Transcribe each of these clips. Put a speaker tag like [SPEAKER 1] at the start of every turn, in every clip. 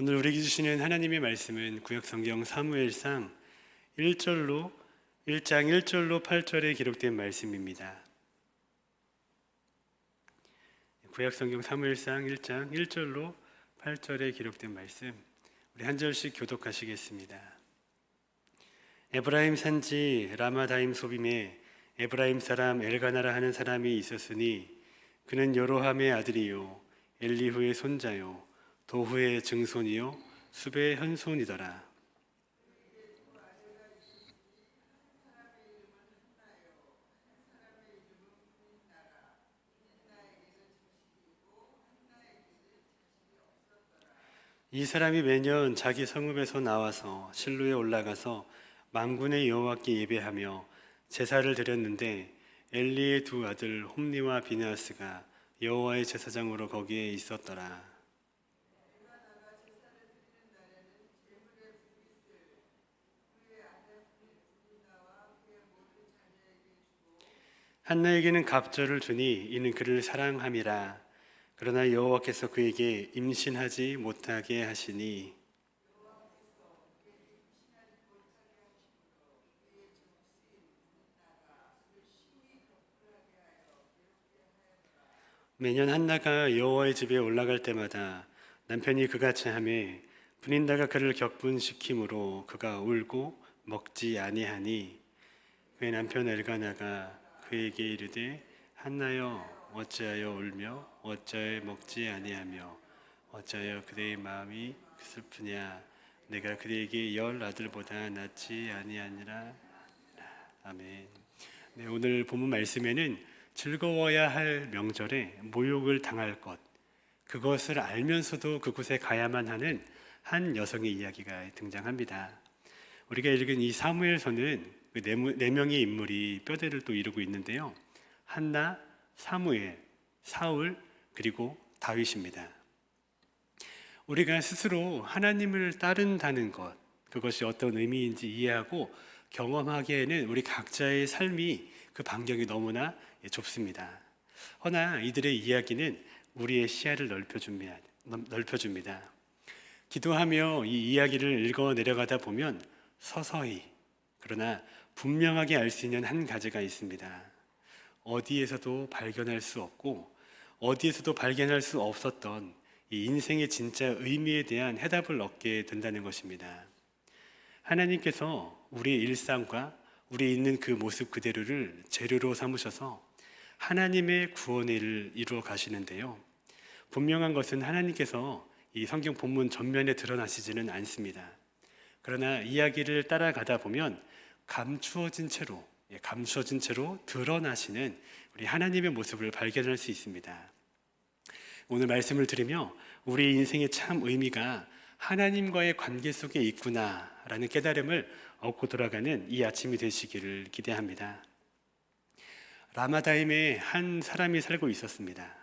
[SPEAKER 1] 오늘 우리에게 주시는 하나님의 말씀은 구약 성경 사무엘상 1절로 1장 1절로 8절에 기록된 말씀입니다. 구약 성경 사무엘상 1장 1절로 8절에 기록된 말씀 우리 한 절씩 교독하시겠습니다. 에브라임 산지 라마다임 소빔에 에브라임 사람 엘가나라 하는 사람이 있었으니 그는 여로함의 아들이요 엘리후의 손자요 도후의 증손이요 수베의 현손이더라. 이 사람이 매년 자기 성읍에서 나와서 실로에 올라가서 만군의 여호와께 예배하며 제사를 드렸는데 엘리의 두 아들 홈니와 비나스가 여호와의 제사장으로 거기에 있었더라. 한나에게는 갑절을 주니 이는 그를 사랑함이라. 그러나 여호와께서 그에게 임신하지 못하게 하시니 매년 한나가 여호와의 집에 올라갈 때마다 남편이 그같이 하매 분인다가 그를 격분시키므로 그가 울고 먹지 아니하니 그의 남편 엘가나가 그에게 이르되 한나여 어찌하여 울며 어찌하여 먹지 아니하며 어찌하여 그대의 마음이 슬프냐 내가 그대에게 열 아들보다 낫지 아니하니라 아멘. 네, 오늘 본문 말씀에는 즐거워야 할 명절에 모욕을 당할 것 그것을 알면서도 그곳에 가야만 하는 한 여성의 이야기가 등장합니다. 우리가 읽은 이 사무엘서는 그 네, 네 명의 인물이 뼈대를 또 이루고 있는데요. 한나, 사무엘, 사울 그리고 다윗입니다. 우리가 스스로 하나님을 따른다는 것 그것이 어떤 의미인지 이해하고 경험하기에는 우리 각자의 삶이 그 반경이 너무나 좁습니다. 허나 이들의 이야기는 우리의 시야를 넓혀줍니다. 넓혀줍니다. 기도하며 이 이야기를 읽어 내려가다 보면 서서히 그러나 분명하게 알 수 있는 한 가지가 있습니다. 어디에서도 발견할 수 없고 어디에서도 발견할 수 없었던 이 인생의 진짜 의미에 대한 해답을 얻게 된다는 것입니다. 하나님께서 우리의 일상과 우리 있는 그 모습 그대로를 재료로 삼으셔서 하나님의 구원의 일을 이루어 가시는데요. 분명한 것은 하나님께서 이 성경 본문 전면에 드러나시지는 않습니다. 그러나 이야기를 따라가다 보면 감추어진 채로 예, 감추어진 채로 드러나시는 우리 하나님의 모습을 발견할 수 있습니다. 오늘 말씀을 들으며 우리 인생의 참 의미가 하나님과의 관계 속에 있구나라는 깨달음을 얻고 돌아가는 이 아침이 되시기를 기대합니다. 라마다임에 한 사람이 살고 있었습니다.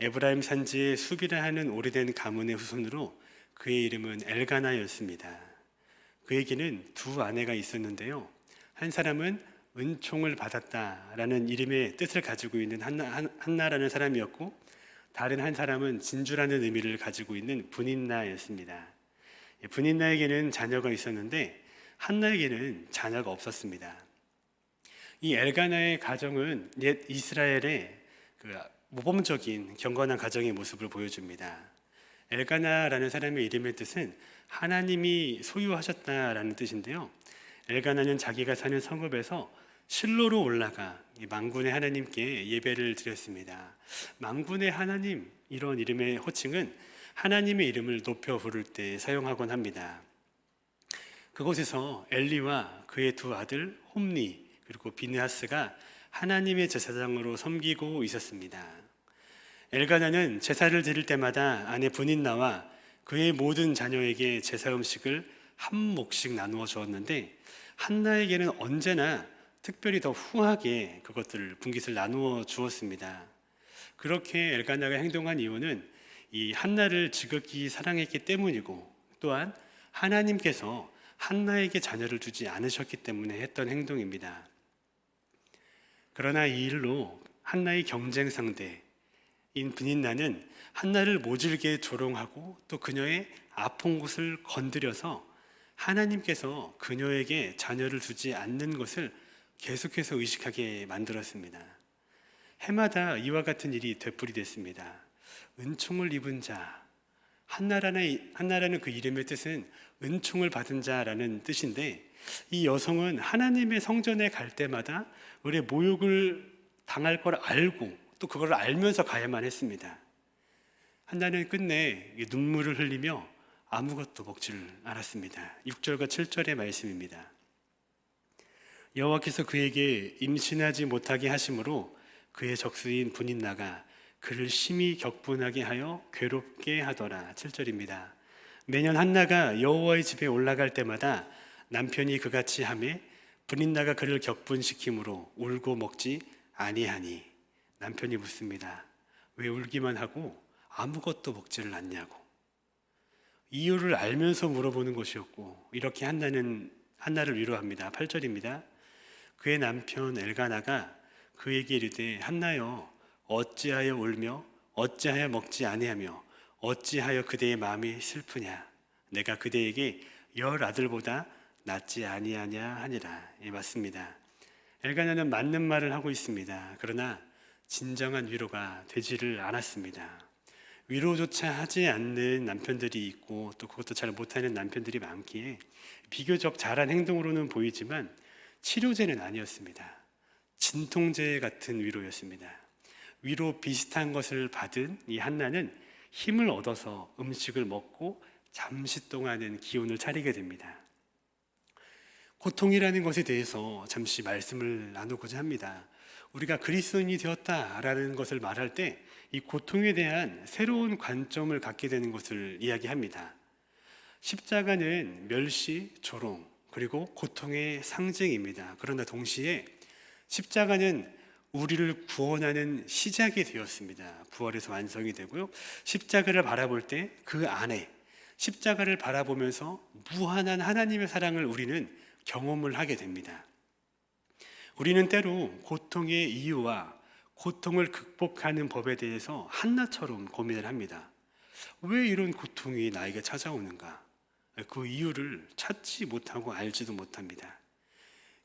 [SPEAKER 1] 에브라임 산지에 수비라 하는 오래된 가문의 후손으로 그의 이름은 엘가나였습니다. 그에게는 두 아내가 있었는데요. 한 사람은 은총을 받았다라는 이름의 뜻을 가지고 있는 한나, 한나 라는 사람이었고 다른 한 사람은 진주라는 의미를 가지고 있는 분인나였습니다. 분인나에게는 자녀가 있었는데 한나에게는 자녀가 없었습니다. 이 엘가나의 가정은 옛 이스라엘의 그 모범적인 경건한 가정의 모습을 보여줍니다. 엘가나라는 사람의 이름의 뜻은 하나님이 소유하셨다라는 뜻인데요. 엘가나는 자기가 사는 성읍에서 실로로 올라가 망군의 하나님께 예배를 드렸습니다. 망군의 하나님 이런 이름의 호칭은 하나님의 이름을 높여 부를 때 사용하곤 합니다. 그곳에서 엘리와 그의 두 아들 홈니 그리고 비느하스가 하나님의 제사장으로 섬기고 있었습니다. 엘가나는 제사를 드릴 때마다 아내 분인나와 그의 모든 자녀에게 제사 음식을 한 몫씩 나누어 주었는데 한나에게는 언제나 특별히 더 후하게 그것들을 분깃을 나누어 주었습니다. 그렇게 엘가나가 행동한 이유는 이 한나를 지극히 사랑했기 때문이고 또한 하나님께서 한나에게 자녀를 주지 않으셨기 때문에 했던 행동입니다. 그러나 이 일로 한나의 경쟁 상대 인 분인나는 한나를 모질게 조롱하고 또 그녀의 아픈 곳을 건드려서 하나님께서 그녀에게 자녀를 두지 않는 것을 계속해서 의식하게 만들었습니다. 해마다 이와 같은 일이 되풀이됐습니다. 은총을 입은 자, 한나라는, 한나라는 그 이름의 뜻은 은총을 받은 자라는 뜻인데 이 여성은 하나님의 성전에 갈 때마다 우리의 모욕을 당할 걸 알고 또 그걸 알면서 가야만 했습니다. 한나는 끝내 눈물을 흘리며 아무것도 먹지를 않았습니다. 6절과 7절의 말씀입니다. 여호와께서 그에게 임신하지 못하게 하심으로 그의 적수인 분인나가 그를 심히 격분하게 하여 괴롭게 하더라. 7절입니다. 매년 한나가 여호와의 집에 올라갈 때마다 남편이 그같이 하매 분인나가 그를 격분시키므로 울고 먹지 아니하니 남편이 묻습니다. 왜 울기만 하고 아무것도 먹지를 않냐고. 이유를 알면서 물어보는 것이었고 이렇게 한나는 한나를 위로합니다. 8절입니다. 그의 남편 엘가나가 그에게 이르되 한나여 어찌하여 울며 어찌하여 먹지 아니하며 어찌하여 그대의 마음이 슬프냐 내가 그대에게 열 아들보다 낫지 아니하냐 하니라 예, 맞습니다. 엘가나는 맞는 말을 하고 있습니다. 그러나 진정한 위로가 되지를 않았습니다. 위로조차 하지 않는 남편들이 있고 또 그것도 잘 못하는 남편들이 많기에 비교적 잘한 행동으로는 보이지만 치료제는 아니었습니다. 진통제 같은 위로였습니다. 위로 비슷한 것을 받은 이 한나는 힘을 얻어서 음식을 먹고 잠시 동안은 기운을 차리게 됩니다. 고통이라는 것에 대해서 잠시 말씀을 나누고자 합니다. 우리가 그리스도인이 되었다라는 것을 말할 때 이 고통에 대한 새로운 관점을 갖게 되는 것을 이야기합니다. 십자가는 멸시, 조롱, 그리고 고통의 상징입니다. 그러나 동시에 십자가는 우리를 구원하는 시작이 되었습니다. 부활에서 완성이 되고요. 십자가를 바라볼 때 그 안에 십자가를 바라보면서 무한한 하나님의 사랑을 우리는 경험을 하게 됩니다. 우리는 때로 고통의 이유와 고통을 극복하는 법에 대해서 한나처럼 고민을 합니다. 왜 이런 고통이 나에게 찾아오는가? 그 이유를 찾지 못하고 알지도 못합니다.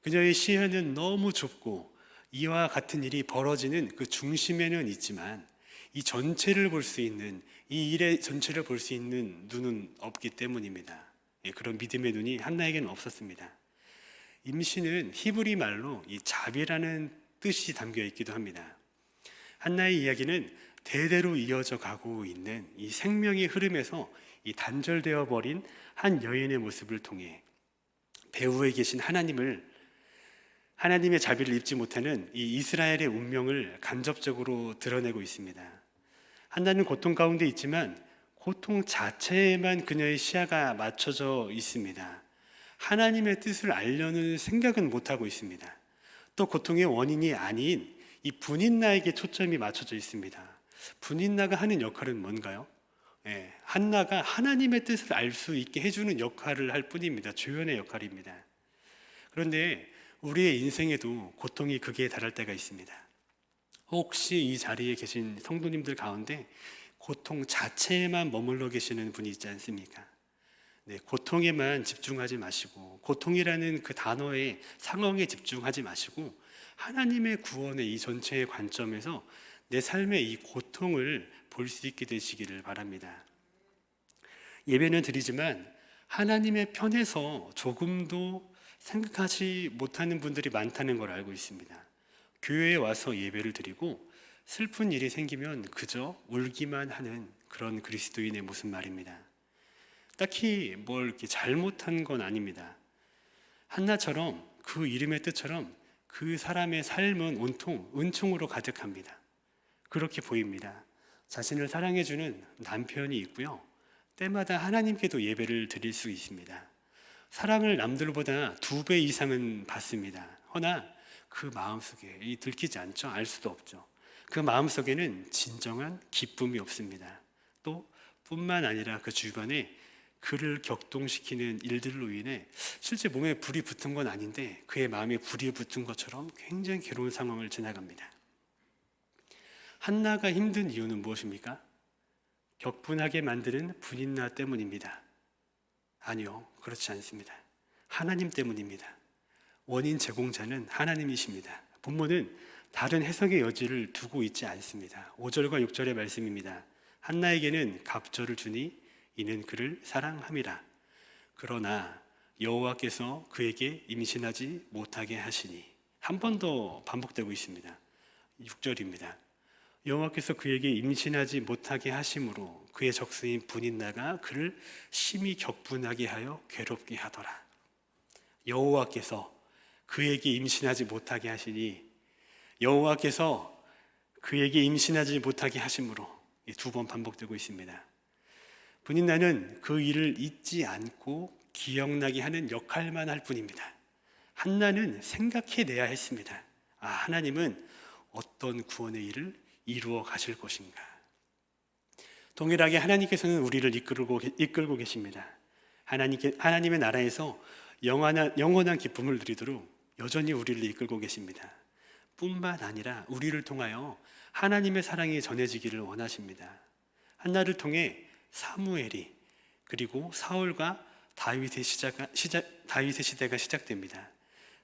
[SPEAKER 1] 그녀의 시야는 너무 좁고 이와 같은 일이 벌어지는 그 중심에는 있지만 이 전체를 볼 수 있는 이 일의 전체를 볼 수 있는 눈은 없기 때문입니다. 예, 그런 믿음의 눈이 한나에게는 없었습니다. 임신은 히브리 말로 이 자비라는 뜻이 담겨 있기도 합니다. 한나의 이야기는 대대로 이어져 가고 있는 이 생명의 흐름에서 이 단절되어 버린 한 여인의 모습을 통해 배후에 계신 하나님을 하나님의 자비를 입지 못하는 이 이스라엘의 운명을 간접적으로 드러내고 있습니다. 한나는 고통 가운데 있지만 고통 자체에만 그녀의 시야가 맞춰져 있습니다. 하나님의 뜻을 알려는 생각은 못하고 있습니다. 또 고통의 원인이 아닌 이 분인나에게 초점이 맞춰져 있습니다. 분인나가 하는 역할은 뭔가요? 예, 한나가 하나님의 뜻을 알 수 있게 해주는 역할을 할 뿐입니다. 조연의 역할입니다. 그런데 우리의 인생에도 고통이 극에 달할 때가 있습니다. 혹시 이 자리에 계신 성도님들 가운데 고통 자체에만 머물러 계시는 분이 있지 않습니까? 네, 고통에만 집중하지 마시고 고통이라는 그 단어의 상황에 집중하지 마시고 하나님의 구원의 이 전체의 관점에서 내 삶의 이 고통을 볼 수 있게 되시기를 바랍니다. 예배는 드리지만 하나님의 편에서 조금도 생각하지 못하는 분들이 많다는 걸 알고 있습니다. 교회에 와서 예배를 드리고 슬픈 일이 생기면 그저 울기만 하는 그런 그리스도인의 모습 말입니다. 딱히 뭘 이렇게 잘못한 건 아닙니다. 한나처럼 그 이름의 뜻처럼 그 사람의 삶은 온통 은총으로 가득합니다. 그렇게 보입니다. 자신을 사랑해주는 남편이 있고요. 때마다 하나님께도 예배를 드릴 수 있습니다. 사랑을 남들보다 두 배 이상은 받습니다. 허나 그 마음속에 이 들키지 않죠. 알 수도 없죠. 그 마음속에는 진정한 기쁨이 없습니다. 또 뿐만 아니라 그 주변에 그를 격동시키는 일들로 인해 실제 몸에 불이 붙은 건 아닌데 그의 마음에 불이 붙은 것처럼 굉장히 괴로운 상황을 지나갑니다. 한나가 힘든 이유는 무엇입니까? 격분하게 만드는 분인나 때문입니다. 아니요, 그렇지 않습니다. 하나님 때문입니다. 원인 제공자는 하나님이십니다. 본문은 다른 해석의 여지를 두고 있지 않습니다. 5절과 6절의 말씀입니다. 한나에게는 갑절을 주니 이는 그를 사랑함이라. 그러나 여호와께서 그에게 임신하지 못하게 하시니 한 번 더 반복되고 있습니다. 6절입니다. 여호와께서 그에게 임신하지 못하게 하심으로 그의 적수인 분인나가 그를 심히 격분하게 하여 괴롭게 하더라. 여호와께서 그에게 임신하지 못하게 하시니 여호와께서 그에게 임신하지 못하게 하심으로 두 번 반복되고 있습니다. 분인나는 그 일을 잊지 않고 기억나게 하는 역할만 할 뿐입니다. 한나는 생각해내야 했습니다. 아, 하나님은 어떤 구원의 일을 이루어 가실 것인가. 동일하게 하나님께서는 우리를 이끌고, 이끌고 계십니다. 하나님께, 하나님의 나라에서 영원한, 영원한 기쁨을 누리도록 여전히 우리를 이끌고 계십니다. 뿐만 아니라 우리를 통하여 하나님의 사랑이 전해지기를 원하십니다. 한나를 통해 사무엘이 그리고 사울과 다윗의 시작, 시작, 다윗의 시대가 시작됩니다.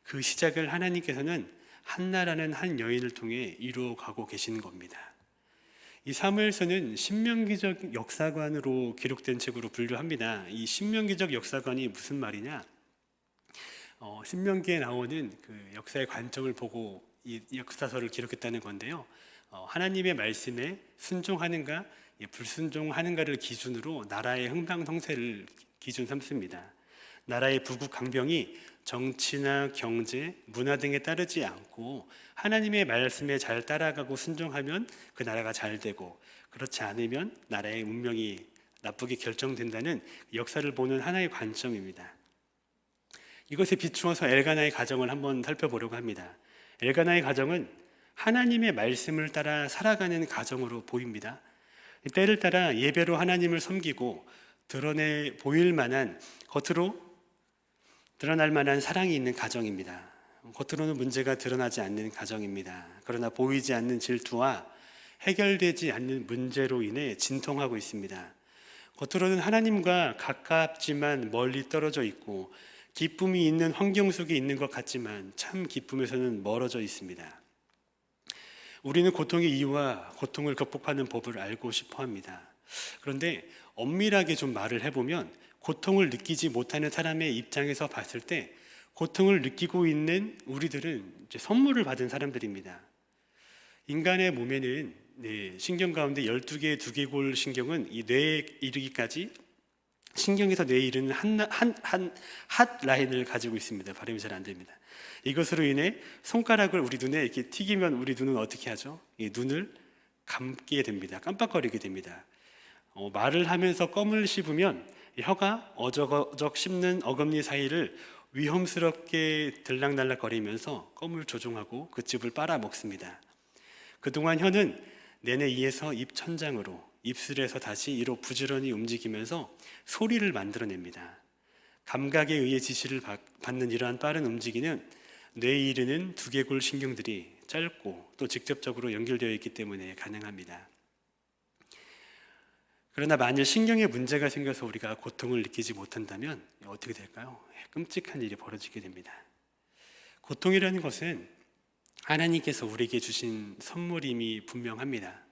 [SPEAKER 1] 그 시작을 하나님께서는 한나라는 한 여인을 통해 이루어가고 계신 겁니다. 이 사무엘서는 신명기적 역사관으로 기록된 책으로 분류합니다. 이 신명기적 역사관이 무슨 말이냐? 어, 신명기에 나오는 그 역사의 관점을 보고 이 역사서를 기록했다는 건데요. 어, 하나님의 말씀에 순종하는가 예, 불순종하는가를 기준으로 나라의 흥방성쇠를 기준 삼습니다. 나라의 부국 강병이 정치나 경제, 문화 등에 따르지 않고 하나님의 말씀에 잘 따라가고 순종하면 그 나라가 잘 되고 그렇지 않으면 나라의 운명이 나쁘게 결정된다는 역사를 보는 하나의 관점입니다. 이것에 비추어서 엘가나의 가정을 한번 살펴보려고 합니다. 엘가나의 가정은 하나님의 말씀을 따라 살아가는 가정으로 보입니다. 때를 따라 예배로 하나님을 섬기고 드러내 보일 만한 겉으로 드러날 만한 사랑이 있는 가정입니다. 겉으로는 문제가 드러나지 않는 가정입니다. 그러나 보이지 않는 질투와 해결되지 않는 문제로 인해 진통하고 있습니다. 겉으로는 하나님과 가깝지만 멀리 떨어져 있고 기쁨이 있는 환경 속에 있는 것 같지만 참 기쁨에서는 멀어져 있습니다. 우리는 고통의 이유와 고통을 극복하는 법을 알고 싶어 합니다. 그런데 엄밀하게 좀 말을 해보면 고통을 느끼지 못하는 사람의 입장에서 봤을 때 고통을 느끼고 있는 우리들은 선물을 받은 사람들입니다. 인간의 몸에는 네, 신경 가운데 12개의 두개골 신경은 이 뇌에 이르기까지 신경에서 뇌에 이르는 한, 한, 한, 핫 라인을 가지고 있습니다. 발음이 잘 안 됩니다. 이것으로 인해 손가락을 우리 눈에 이렇게 튀기면 우리 눈은 어떻게 하죠? 이 눈을 감게 됩니다. 깜빡거리게 됩니다. 어, 말을 하면서 껌을 씹으면 혀가 어적어적 씹는 어금니 사이를 위험스럽게 들락날락거리면서 껌을 조종하고 그 즙을 빨아먹습니다. 그동안 혀는 내내 이에서 입 천장으로 입술에서 다시 이로 부지런히 움직이면서 소리를 만들어냅니다. 감각에 의해 지시를 받는 이러한 빠른 움직임은 뇌에 이르는 두개골 신경들이 짧고 또 직접적으로 연결되어 있기 때문에 가능합니다. 그러나 만일 신경에 문제가 생겨서 우리가 고통을 느끼지 못한다면 어떻게 될까요? 끔찍한 일이 벌어지게 됩니다. 고통이라는 것은 하나님께서 우리에게 주신 선물임이 분명합니다.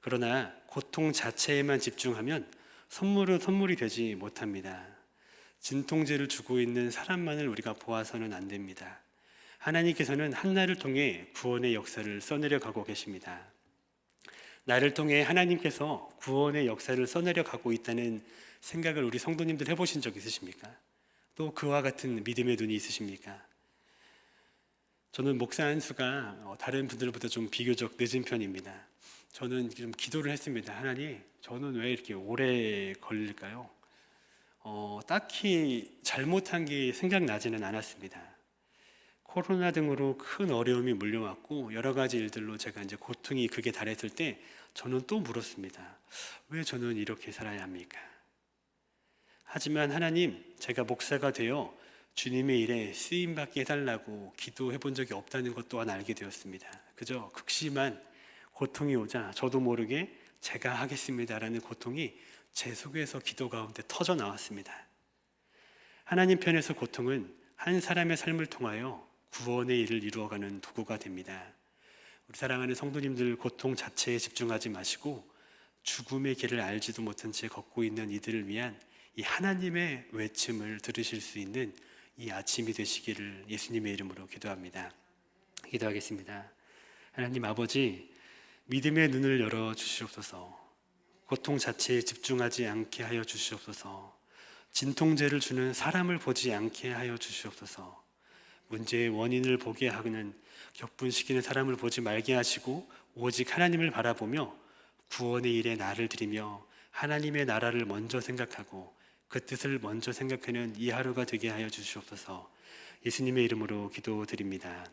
[SPEAKER 1] 그러나 고통 자체에만 집중하면 선물은 선물이 되지 못합니다. 진통제를 주고 있는 사람만을 우리가 보아서는 안 됩니다. 하나님께서는 한나를 통해 구원의 역사를 써내려 가고 계십니다. 나를 통해 하나님께서 구원의 역사를 써내려 가고 있다는 생각을 우리 성도님들 해보신 적 있으십니까? 또 그와 같은 믿음의 눈이 있으십니까? 저는 목사 한수가 어, 다른 분들보다 좀 비교적 늦은 편입니다. 저는 좀 기도를 했습니다. 하나님, 저는 왜 이렇게 오래 걸릴까요? 어, 딱히 잘못한 게 생각나지는 않았습니다. 코로나 등으로 큰 어려움이 물려왔고 여러 가지 일들로 제가 이제 고통이 극에 달했을 때 저는 또 물었습니다. 왜 저는 이렇게 살아야 합니까? 하지만 하나님, 제가 목사가 되어 주님의 일에 쓰임 받게 해달라고 기도해 본 적이 없다는 것 또한 알게 되었습니다. 그저 극심한 고통이 오자 저도 모르게 제가 하겠습니다라는 고통이 제 속에서 기도 가운데 터져 나왔습니다. 하나님 편에서 고통은 한 사람의 삶을 통하여 구원의 일을 이루어가는 도구가 됩니다. 우리 사랑하는 성도님들 고통 자체에 집중하지 마시고 죽음의 길을 알지도 못한 채 걷고 있는 이들을 위한 이 하나님의 외침을 들으실 수 있는 이 아침이 되시기를 예수님의 이름으로 기도합니다. 기도하겠습니다. 하나님 아버지 믿음의 눈을 열어 주시옵소서. 고통 자체에 집중하지 않게 하여 주시옵소서. 진통제를 주는 사람을 보지 않게 하여 주시옵소서. 문제의 원인을 보게 하는 격분시키는 사람을 보지 말게 하시고 오직 하나님을 바라보며 구원의 일에 나를 드리며 하나님의 나라를 먼저 생각하고 그 뜻을 먼저 생각하는 이 하루가 되게 하여 주시옵소서. 예수님의 이름으로 기도드립니다.